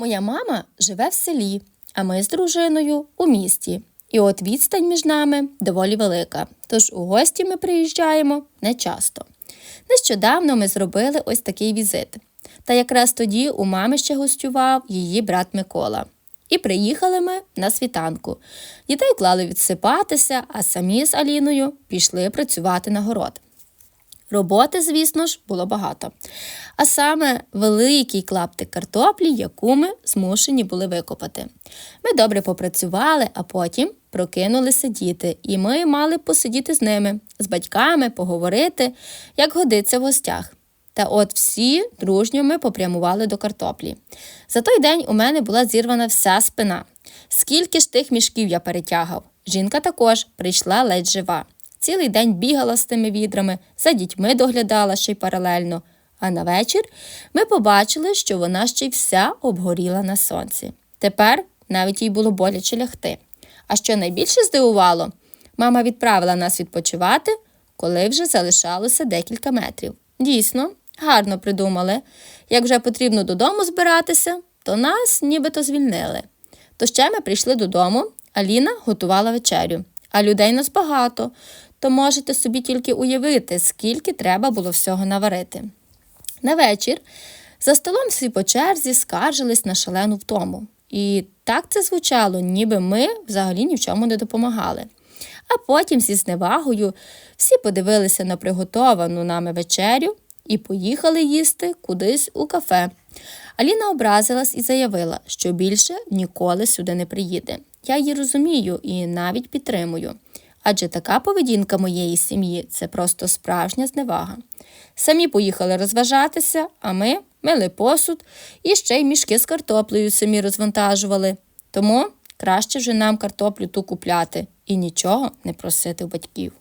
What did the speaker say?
Моя мама живе в селі, а ми з дружиною у місті. І от відстань між нами доволі велика, тож у гості ми приїжджаємо не часто. Нещодавно ми зробили ось такий візит. Та якраз тоді у мами ще гостював її брат Микола. І приїхали ми на світанку. Дітей клали відсипатися, а самі з Аліною пішли працювати на город. Роботи, звісно ж, було багато. А саме великий клаптик картоплі, яку ми змушені були викопати. Ми добре попрацювали, а потім прокинулися діти, і ми мали посидіти з ними, з батьками, поговорити, як годиться в гостях. Та от всі дружньо ми попрямували до картоплі. За той день у мене була зірвана вся спина. Скільки ж тих мішків я перетягав? Жінка також прийшла ледь жива. Цілий день бігала з тими відрами, за дітьми доглядала ще й паралельно. А на вечір ми побачили, що вона ще й вся обгоріла на сонці. Тепер навіть їй було боляче лягти. А що найбільше здивувало, мама відправила нас відпочивати, коли вже залишалося декілька метрів. Дійсно, гарно придумали. Як вже потрібно додому збиратися, то нас нібито звільнили. То ще ми прийшли додому, Аліна готувала вечерю, а людей нас багато, то можете собі тільки уявити, скільки треба було всього наварити. На вечір за столом всі по черзі скаржились на шалену втому. І так це звучало, ніби ми взагалі ні в чому не допомагали. А потім зі зневагою всі подивилися на приготовану нами вечерю і поїхали їсти кудись у кафе. Аліна образилась і заявила, що більше ніколи сюди не приїде. Я її розумію і навіть підтримую. Адже така поведінка моєї сім'ї це просто справжня зневага. Самі поїхали розважатися, а ми мили посуд і ще й мішки з картоплею самі розвантажували. Тому краще вже нам картоплю ту купляти і нічого не просити у батьків.